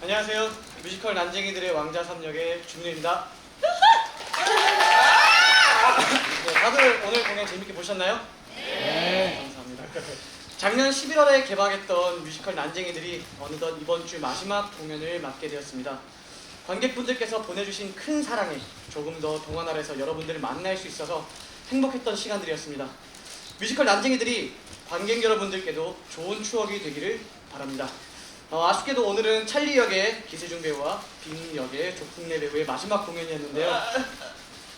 안녕하세요. 뮤지컬 난쟁이들의 왕자 3역의 준우입니다. 네, 다들 오늘 공연 재밌게 보셨나요? 네. 감사합니다. 작년 11월에 개막했던 뮤지컬 난쟁이들이 어느덧 이번 주 마지막 공연을 맡게 되었습니다. 관객분들께서 보내주신 큰 사랑에 조금 더 동화나라에서 여러분들을 만날 수 있어서 행복했던 시간들이었습니다. 뮤지컬 난쟁이들이 관객 여러분들께도 좋은 추억이 되기를 바랍니다. 어, 아쉽게도 오늘은 찰리 역의 기세중 배우와 빈 역의 조풍래 배우의 마지막 공연이었는데요.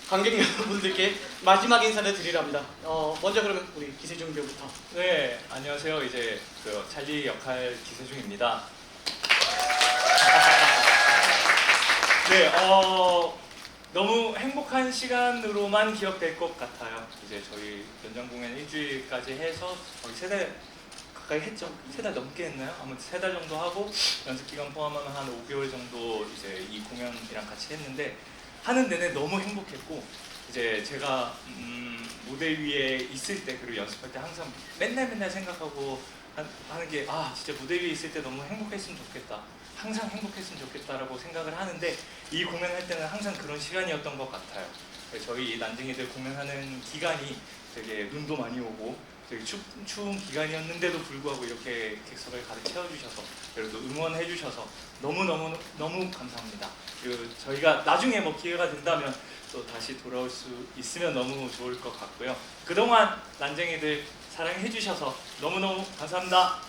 관객 여러분들께 마지막 인사를 드리랍니다. 어, 먼저 그러면 우리 기세중 배우부터. 네, 안녕하세요. 이제 그 찰리 역할 기세중입니다. 네, 어 너무 행복한 시간으로만 기억될 것 같아요. 이제 저희 연장 공연 일주일까지 해서 거의 세달 가까이 했죠. 세 달 넘게 했나요? 아무튼 세 달 정도 하고 연습 기간 포함하면 한 5개월 정도 이제 이 공연이랑 같이 했는데 하는 내내 너무 행복했고 이제 제가 음, 무대 위에 있을 때 그리고 연습할 때 항상 맨날 맨날 생각하고 하- 하는 게 아 진짜 무대 위에 있을 때 너무 행복했으면 좋겠다. 항상 행복했으면 좋겠다라고 생각을 하는데 이 공연할 때는 항상 그런 시간이었던 것 같아요. 저희 난쟁이들 공연하는 기간이 되게 눈도 많이 오고 되게 추, 추운 기간이었는데도 불구하고 이렇게 객석을 가득 채워주셔서 그리고 또 응원해주셔서 너무너무 너무 감사합니다 그리고 저희가 나중에 뭐 기회가 된다면 또 다시 돌아올 수 있으면 너무 좋을 것 같고요. 그동안 난쟁이들 사랑해 주셔서 너무너무 감사합니다.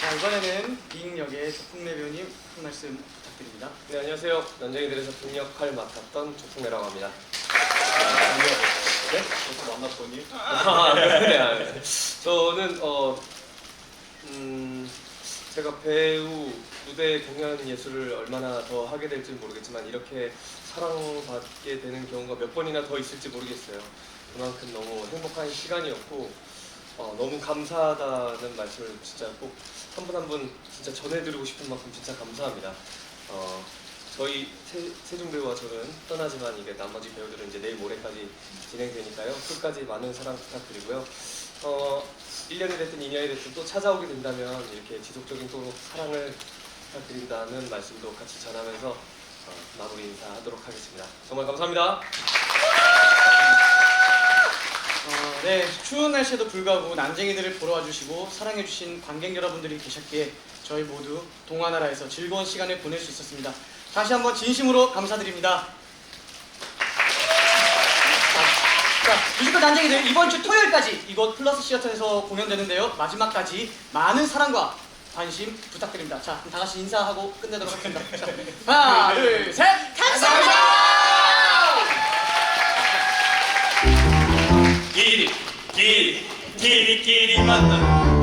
자, 이번에는 빈 역의 조풍래 배우님 한 말씀 부탁드립니다. 네 안녕하세요. 난쟁이들에서 분 역할 맡았던 조풍래라고 합니다. 네? 네, 아, 네. 저는 어, 음, 제가 배우 무대 공연 예술을 얼마나 더 하게 될지 모르겠지만 이렇게 사랑받게 되는 경우가 몇 번이나 더 있을지 모르겠어요. 그만큼 너무 행복한 시간이었고 어, 너무 감사하다는 말씀을 진짜 꼭 한 분 한 분 진짜 전해드리고 싶은 만큼 진짜 감사합니다. 어, 저희 세, 세중 배우와 저는 떠나지만 이게 나머지 배우들은 이제 내일 모레까지 진행되니까요. 끝까지 많은 사랑 부탁드리고요. 어, 1년이 됐든 2년이 됐든 또 찾아오게 된다면 이렇게 지속적인 또 사랑을 부탁드린다는 말씀도 같이 전하면서 어, 마무리 인사하도록 하겠습니다. 정말 감사합니다. 어, 네, 추운 날씨에도 불구하고 난쟁이들을 보러 와주시고 사랑해주신 관객 여러분들이 계셨기에 저희 모두 동화나라에서 즐거운 시간을 보낼 수 있었습니다. 다시 한번 진심으로 감사드립니다. 자, 뮤지컬 난쟁이들 이번 주 토요일까지 이곳 플러스 시어터에서 공연되는데요. 마지막까지 많은 사랑과 관심 부탁드립니다. 자, 그럼 다 같이 인사하고 끝내도록 하겠습니다. 자, 하나, 둘, 셋! 감사합니다! 길이